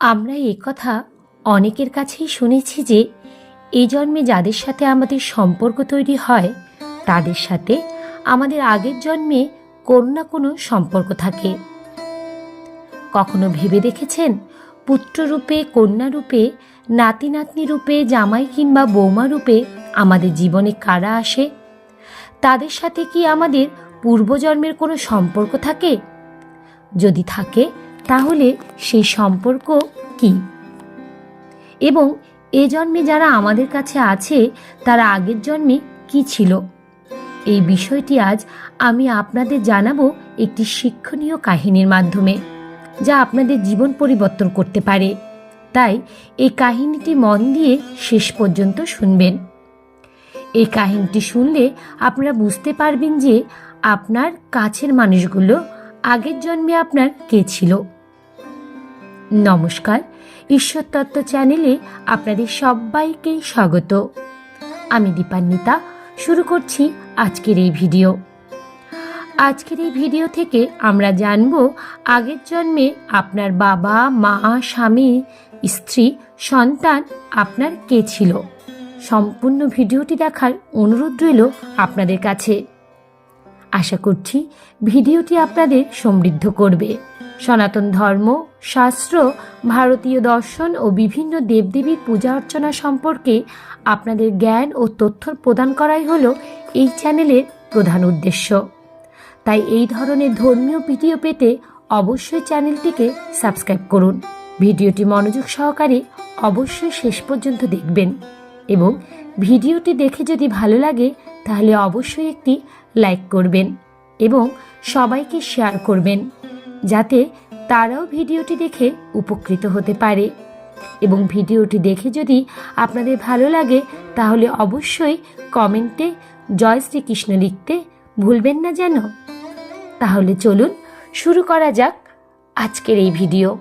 আমরা এ কথা অনেকের কাছেই শুনেছি যে এই জন্মে যাদের সাথে আমাদের সম্পর্ক তৈরি হয়, তাদের সাথে আমাদের আগের জন্মে কোনো না কোনো সম্পর্ক থাকে। কখনো ভেবে দেখেছেন পুত্ররূপে কন্যারূপে নাতি নাতনি রূপে, জামাই কিংবা বৌমা রূপে আমাদের জীবনে কারা আসে? তাদের সাথে কি আমাদের পূর্বজন্মের কোনো সম্পর্ক থাকে? যদি থাকে তাহলে সেই সম্পর্ক কি? এবং এ জন্মে যারা আমাদের কাছে আছে, তারা আগের জন্মে কি ছিল? এই বিষয়টি আজ আমি আপনাদের জানাব একটি শিক্ষণীয় কাহিনীর মাধ্যমে, যা আপনাদের জীবন পরিবর্তন করতে পারে। তাই এই কাহিনীটি মন দিয়ে শেষ পর্যন্ত শুনবেন। এই কাহিনীটি শুনলে আপনারা বুঝতে পারবেন যে আপনার কাছের মানুষগুলো আগের জন্মে আপনার কে ছিল। নমস্কার, ঈশ্বর তত্ত্ব চ্যানেলে আপনাদের সবাইকে স্বাগত। আমি দীপান্বিতা, শুরু করছি আজকের এই ভিডিও। আজকের এই ভিডিও থেকে আমরা জানব, আগের জন্মে আপনার বাবা, মা, স্বামী, স্ত্রী, সন্তান আপনার কে ছিল? সম্পূর্ণ ভিডিওটি দেখার অনুরোধ রইল আপনাদের কাছে। আশা করছি ভিডিওটি আপনাদের সমৃদ্ধ করবে। সনাতন ধর্ম, শাস্ত্র, ভারতীয় দর্শন ও বিভিন্ন দেবদেবীর পূজা অর্চনা সম্পর্কে আপনাদের জ্ঞান ও তথ্য প্রদান করাই হলো এই চ্যানেলের প্রধান উদ্দেশ্য। তাই এই ধরনের ধর্মীয় ভিডিও পেতে অবশ্যই চ্যানেলটিকে সাবস্ক্রাইব করুন। ভিডিওটি মনোযোগ সহকারে অবশ্যই শেষ পর্যন্ত দেখবেন এবং ভিডিওটি দেখে যদি ভালো লাগে, তাহলে অবশ্যই একটি লাইক করবেন এবং সবাইকে শেয়ার করবেন। যাতে তারাও ভিডিওটি দেখে উপকৃত হতে পারে। এবং ভিডিওটি দেখে যদি আপনাদের ভালো লাগে, তাহলে অবশ্যই কমেন্টে জয় শ্রীকৃষ্ণ লিখতে ভুলবেন না যেন। তাহলে চলুন শুরু করা যাক আজকের এই ভিডিও।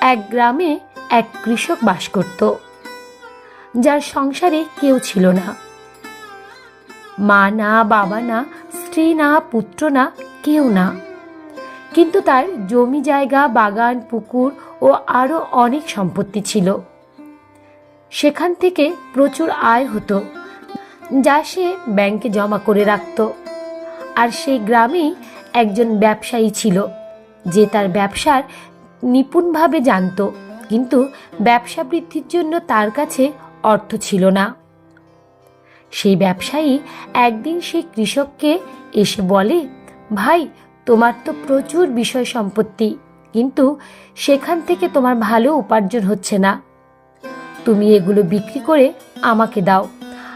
এক গ্রামে এক কৃষক বাস করত। যার সংসারে কেউ ছিল না। মা না, বাবা না, স্ত্রী না, পুত্র না, কেউ না। কিন্তু তার জমি জায়গা, বাগান, পুকুর ও আরও অনেক সম্পত্তি ছিল। সেখান থেকে প্রচুর আয় হতো, যা সে ব্যাংকে জমা করে রাখত। আর সেই গ্রামেই একজন ব্যবসায়ী ছিল, যে তার ব্যবসার নিপুণভাবে জানত, কিন্তু ব্যবসা বৃদ্ধির জন্য তার কাছে অর্থ ছিল না। সেই ব্যবসায়ী একদিন সেই কৃষককে এসে বলে, ভাই তোমার তো প্রচুর বিষয় সম্পত্তি, কিন্তু সেখান থেকে তোমার ভালো উপার্জন হচ্ছে না। তুমি এগুলো বিক্রি করে আমাকে দাও।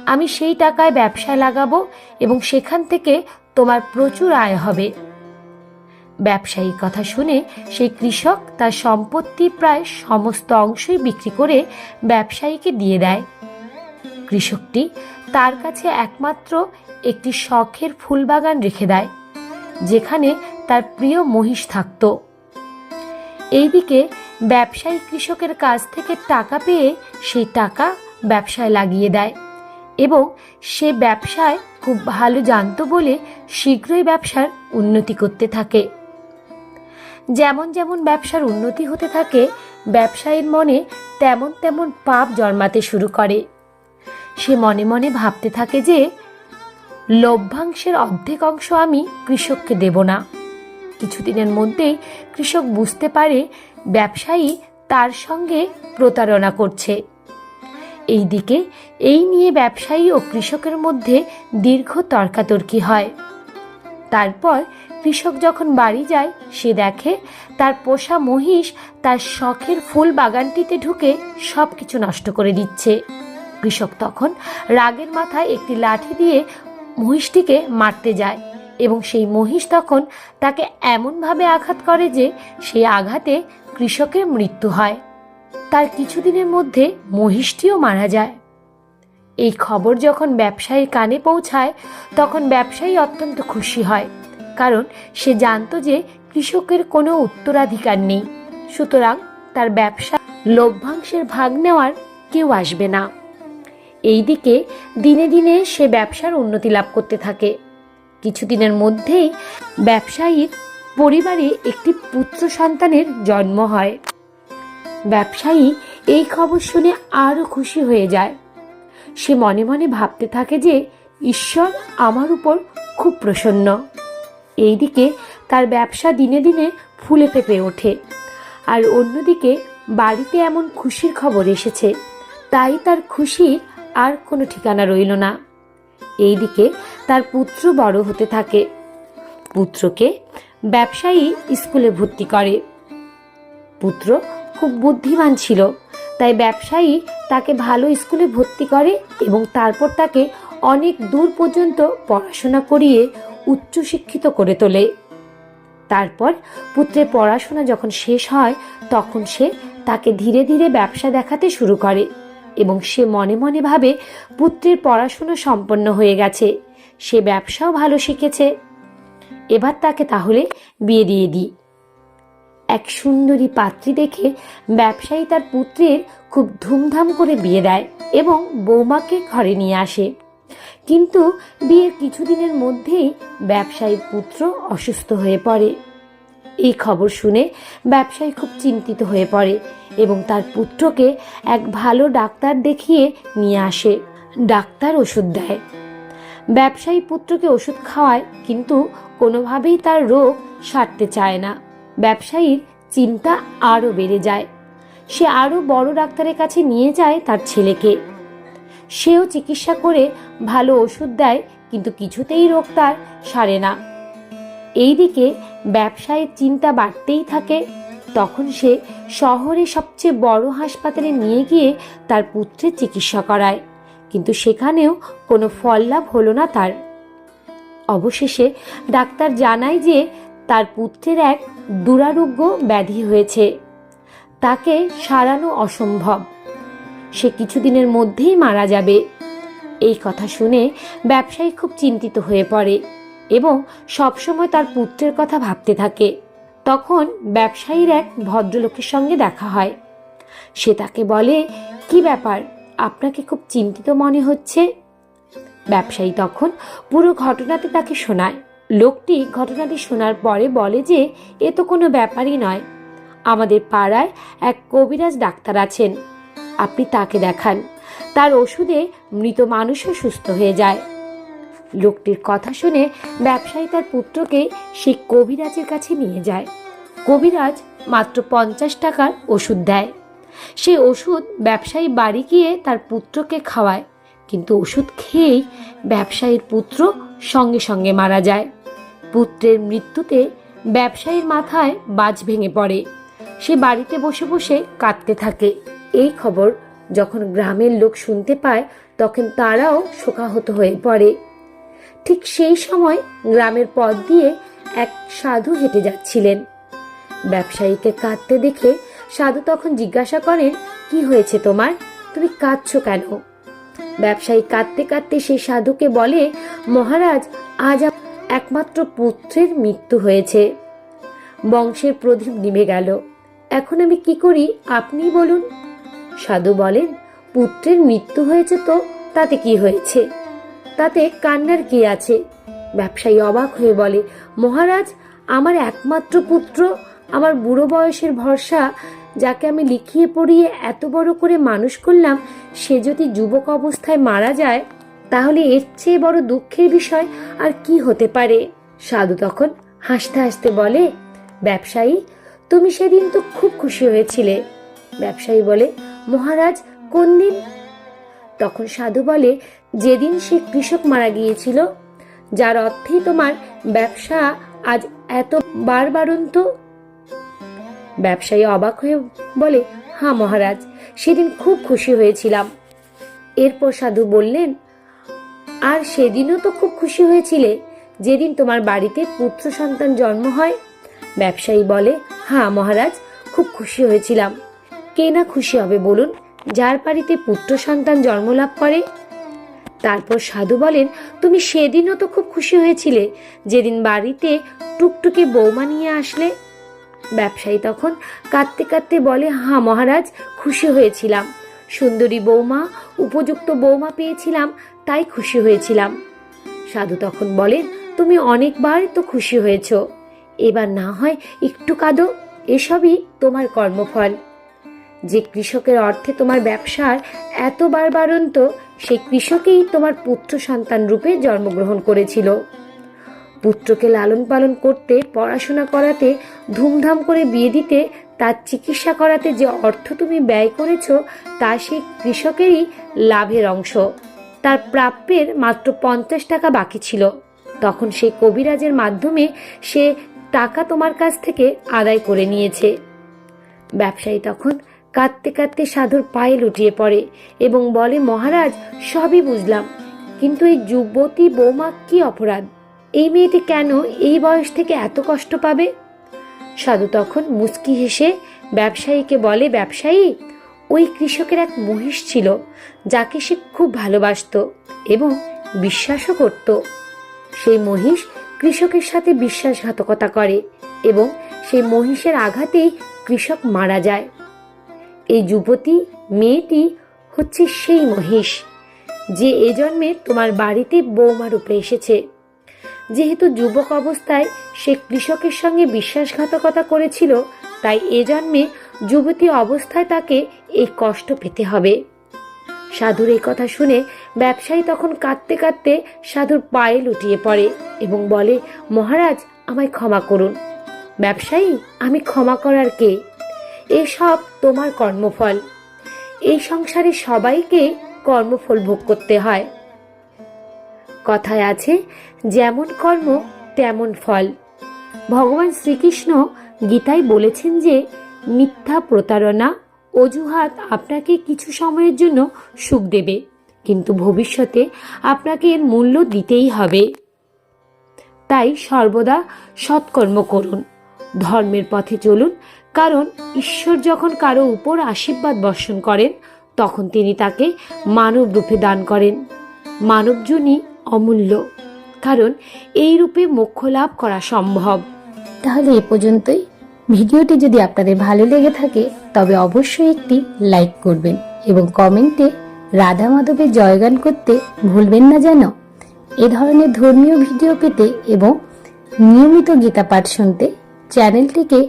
আমি সেই টাকায় ব্যবসায় লাগাবো এবং সেখান থেকে তোমার প্রচুর আয় হবে। ব্যবসায়ী কথা শুনে সেই কৃষক তার সম্পত্তি প্রায় সমস্ত অংশই বিক্রি করে ব্যবসায়ীকে দিয়ে দেয়। কৃষকটি তার কাছে একমাত্র একটি শখের ফুলবাগান রেখে দেয়। যেখানে তার প্রিয় মহিষ থাকত। এইদিকে ব্যবসায়ী কৃষকের কাছ থেকে টাকা পেয়ে সেই টাকা ব্যবসায় লাগিয়ে দেয় এবং সে ব্যবসায় খুব ভালো জানতো বলে শীঘ্রই ব্যবসার উন্নতি করতে থাকে। যেমন যেমন ব্যবসার উন্নতি হতে থাকে, ব্যবসায়ীর মনে তেমন তেমন পাপ জন্মাতে শুরু করে। সে মনে মনে ভাবতে থাকে যে লভ্যাংশের অর্ধেক অংশ আমি কৃষককে দেব না। কিছুদিনের মধ্যেই কৃষক বুঝতে পারে ব্যবসায়ী তার সঙ্গে প্রতারণা করছে। এইদিকে এই নিয়ে ব্যবসায়ী ও কৃষকের মধ্যে দীর্ঘ তর্কাতর্কি হয়। তারপর কৃষক যখন বাড়ি যায়, সে দেখে তার পোষা মহিষ তার শখের ফুল বাগানটিতে ঢুকে সব কিছু নষ্ট করে দিচ্ছে। কৃষক তখন রাগের মাথায় একটি লাঠি দিয়ে মহিষটিকে মারতে যায় এবং সেই মহিষ তখন তাকে এমনভাবে আঘাত করে যে সেই আঘাতে কৃষকের মৃত্যু হয়। তার কিছুদিনের মধ্যে মহিষটিও মারা যায়। এই খবর যখন ব্যবসায়ীর কানে পৌঁছায়, তখন ব্যবসায়ী অত্যন্ত খুশি হয়, কারণ সে জানতো যে কৃষকের কোনো উত্তরাধিকার নেই। সুতরাং তার ব্যবসা লভ্যাংশের ভাগ নেওয়ার কেউ আসবে না। এইদিকে দিনে দিনে সে ব্যবসার উন্নতি লাভ করতে থাকে। কিছুদিনের মধ্যেই ব্যবসায়ীর পরিবারে একটি পুত্র সন্তানের জন্ম হয়। ব্যবসায়ী এই খবর শুনে আরও খুশি হয়ে যায়। সে মনে মনে ভাবতে থাকে যে ঈশ্বর আমার উপর খুব প্রসন্ন। এইদিকে তার ব্যবসা দিনে দিনে ফুলে ফেপে ওঠে। আর অন্যদিকে বাড়িতে এমন খুশির খবর এসেছে। তাই তার খুশির আর কোনো ঠিকানা রইল না। এইদিকে তার পুত্র বড় হতে থাকে। পুত্রকে ব্যবসায়ী স্কুলে ভর্তি করে। পুত্র খুব বুদ্ধিমান ছিল, তাই ব্যবসায়ী তাকে ভালো স্কুলে ভর্তি করে এবং তারপর তাকে অনেক দূর পর্যন্ত পড়াশোনা করিয়ে উচ্চশিক্ষিত করে তোলে। তারপর পুত্রের পড়াশোনা যখন শেষ হয়, তখন সে তাকে ধীরে ধীরে ব্যবসা দেখাতে শুরু করে। এবং সে মনে মনে ভাবে পুত্রের পড়াশোনা সম্পন্ন হয়ে গেছে। সে ব্যবসাও ভালো শিখেছে। এবার তাকে তাহলে বিয়ে দিয়ে দিই। এক সুন্দরী পাত্রী দেখে ব্যবসায়ী তার পুত্রের খুব ধুমধাম করে বিয়ে দেয় এবং বৌমাকে ঘরে নিয়ে আসে। কিন্তু বিয়ের কিছুদিনের মধ্যেই ব্যবসায়ীর পুত্র অসুস্থ হয়ে পড়ে। এই খবর শুনে ব্যবসায়ী খুব চিন্তিত হয়ে পড়ে এবং তার পুত্রকে এক ভালো ডাক্তার দেখিয়ে নিয়ে আসে। ডাক্তার ওষুধ দেয়। ব্যবসায়ী পুত্রকে ওষুধ খাওয়ায়, কিন্তু কোনোভাবেই তার রোগ সারতে চায় না। ব্যবসায়ীর চিন্তা আরও বেড়ে যায়। সে আরও বড় ডাক্তারের কাছে নিয়ে যায় তার ছেলেকে। সেও চিকিৎসা করে ভালো ওষুধ দেয়, কিন্তু কিছুতেই রোগ তার সারে না। এইদিকে ব্যবসায়ের চিন্তা বাড়তেই থাকে। তখন সে শহরে সবচেয়ে বড় হাসপাতালে নিয়ে গিয়ে তার পুত্রের চিকিৎসা করায়। কিন্তু সেখানেও কোনো ফল লাভ হলো না তার। অবশেষে ডাক্তার জানায় যে তার পুত্রের এক দুরারোগ্য ব্যাধি হয়েছে। তাকে সারানো অসম্ভব। সে কিছুদিনের মধ্যেই মারা যাবে। এই কথা শুনে ব্যবসায়ী খুব চিন্তিত হয়ে পড়ে। এবং সবসময় তার পুত্রের কথা ভাবতে থাকে। তখন ব্যবসায়ীর এক ভদ্রলোকের সঙ্গে দেখা হয়। সে তাকে বলে, কি ব্যাপার? আপনাকে খুব চিন্তিত মনে হচ্ছে? ব্যবসায়ী তখন পুরো ঘটনাটি তাকে শোনায়। লোকটি ঘটনাটি শোনার পরে বলে যে, এ তো কোনো ব্যাপারই নয়। আমাদের পাড়ায় এক কবিরাজ ডাক্তার আছেন। আপনি তাকে দেখান। তার ওষুধে মৃত মানুষও সুস্থ হয়ে যায়। লোকটির কথা শুনে ব্যবসায়ী তার পুত্রকে সেই কবিরাজের কাছে নিয়ে যায়। কবিরাজ মাত্র পঞ্চাশ টাকার ওষুধ দেয়। সেই ওষুধ ব্যবসায়ী বাড়ি গিয়ে তার পুত্রকে খাওয়ায়, কিন্তু ওষুধ খেয়েই ব্যবসায়ীর পুত্র সঙ্গে সঙ্গে মারা যায়। পুত্রের মৃত্যুতে ব্যবসায়ীর মাথায় বাজ ভেঙে পড়ে। সে বাড়িতে বসে বসে কাঁদতে থাকে। এই খবর যখন গ্রামের লোক শুনতে পায়, তখন তারাও শোকাহত হয়ে পড়ে। ঠিক সেই সময় গ্রামের পথ দিয়ে এক সাধু হেঁটে যাচ্ছিলেন। ব্যবসায়ীকে কাঁদতে দেখে সাধু তখন জিজ্ঞাসা করেন, কি হয়েছে তোমার? তুমি কাঁদছ কেন? ব্যবসায়ী কাঁদতে কাঁদতে সেই সাধুকে বলে, মহারাজ, আজ একমাত্র পুত্রের মৃত্যু হয়েছে। বংশের প্রদীপ নিভে গেল। এখন আমি কি করি, আপনিই বলুন। সাধু বলেন, পুত্রের মৃত্যু হয়েছে তো, তাতে কি হয়েছে? তাতে কান্নার কি আছে? ব্যবসায়ী অবাক হয়ে বলে, মহারাজ, আমার একমাত্র পুত্র, আমার বুড়ো বয়সের ভরসা, যাকে আমি লিখিয়ে পড়িয়ে এত বড় করে মানুষ করলাম, সে যদি যুবক অবস্থায় মারা যায়, তাহলে এর চেয়ে বড় দুঃখের বিষয় আর কি হতে পারে? সাধু তখন হাসতে হাসতে বলে, ব্যবসায়ী, তুমি সেদিন তো খুব খুশি হয়েছিলে। ব্যবসায়ী বলে, মহারাজ, কোন দিন? তখন সাধু বলে যেদিন সে কৃষক মারা গিয়েছিল, যার অর্থেই তোমার ব্যবসা আজ এত বারবারন্ত। ব্যবসায়ী অবাক হয়ে বলে হ্যাঁ মহারাজ, সেদিন খুব খুশি হয়েছিলাম। এরপর সাধু বললেন, আর সেদিনও তো খুব খুশি হয়েছিলে, যেদিন তোমার বাড়িতে পুত্র সন্তান জন্ম হয়। ব্যবসায়ী বলে হ্যাঁ মহারাজ, খুব খুশি হয়েছিলাম। কে না খুশি হবে বলুন, যার বাড়িতে পুত্র সন্তান জন্ম লাভ করে? তারপর সাধু বলেন, তুমি সেদিনও তো খুব খুশি হয়েছিলে, যেদিন বাড়িতে টুকটুকে বৌমা নিয়ে আসলে। ব্যবসায়ী তখন কাঁদতে কাঁদতে বলে হ্যাঁ মহারাজ, খুশি হয়েছিলাম। সুন্দরী বৌমা, উপযুক্ত বৌমা পেয়েছিলাম, তাই খুশি হয়েছিলাম। সাধু তখন বলেন, তুমি অনেকবার তো খুশি হয়েছ। এবার না হয় একটু কাঁদো, এসবই তোমার কর্মফল। যে কৃষকের অর্থে তোমার ব্যবসার এত বারবারন্ত সেই কৃষকেই তোমার পুত্র সন্তান রূপে জন্মগ্রহণ করেছিল। পুত্রকে লালন পালন করতে, পড়াশোনা করাতে, ধুমধাম করে বিয়ে দিতে, তার চিকিৎসা করাতে যে অর্থ তুমি ব্যয় করেছ, তা সেই কৃষকেরই লাভের অংশ। তার প্রাপ্যের মাত্র পঞ্চাশ টাকা বাকি ছিল। তখন সেই কবিরাজের মাধ্যমে সে টাকা তোমার কাছ থেকে আদায় করে নিয়েছে। ব্যবসায়ী তখন কাঁদতে কাঁদতে সাধুর পায়ে লুটিয়ে পড়ে এবং বলে, মহারাজ, সবই বুঝলাম। কিন্তু এই যুবতী বৌমা কি অপরাধ? এই মেয়েটি কেন এই বয়স থেকে এত কষ্ট পাবে? সাধু তখন মুচকি হেসে ব্যবসায়ীকে বলে, ব্যবসায়ী, ওই কৃষকের এক মহিষ ছিল, যাকে সে খুব ভালোবাসতো এবং বিশ্বাসও করত। সেই মহিষ কৃষকের সাথে বিশ্বাসঘাতকতা করে এবং সেই মহিষের আঘাতেই কৃষক মারা যায়। এই যুবতী, মেয়েটি হচ্ছে সেই মহিষ যে এ জন্মে তোমার বাড়িতে বৌমা রূপে এসেছে। যেহেতু যুবক অবস্থায় সে কৃষকের সঙ্গে বিশ্বাসঘাতকতা করেছিল, তাই এ জন্মে যুবতী অবস্থায় তাকে এই কষ্ট পেতে হবে। সাধুর এই কথা শুনে ব্যবসায়ী তখন কাঁদতে কাঁদতে সাধুর পায়ে লুটিয়ে পড়ে এবং বলে, মহারাজ, আমায় ক্ষমা করুন। ব্যবসায়ী, আমি ক্ষমা করার কে? এসব তোমার কর্মফল। এই সংসারে সবাইকে কর্মফল ভোগ করতে হয়। কথায় আছে, যেমন কর্ম, তেমন ফল। ভগবান শ্রীকৃষ্ণ গীতায় বলেছেন যে, মিথ্যা প্রতারণা, অজুহাত আপনাকে কিছু সময়ের জন্য সুখ দেবে, কিন্তু ভবিষ্যতে আপনাকে এর মূল্য দিতেই হবে। তাই সর্বদা সৎকর্ম করুন। ধর্মের পথে চলুন কারণ ঈশ্বর যখন কারও উপর আশীর্বাদ বর্ষণ করেন, তখন তিনি তাকে মানব রূপে দান করেন। মানবজনই অমূল্য। কারণ এই রূপে মোক্ষ লাভ করা সম্ভব। তাহলে এ পর্যন্তই। ভিডিওটি যদি আপনাদের ভালো লেগে থাকে, তবে অবশ্যই একটি লাইক করবেন এবং কমেন্টে রাধা মাধবের জয়গান করতে ভুলবেন না যেন। এ ধরনের ধর্মীয় ভিডিও পেতে এবং নিয়মিত গীতা পাঠ শুনতে চ্যানেলটিকে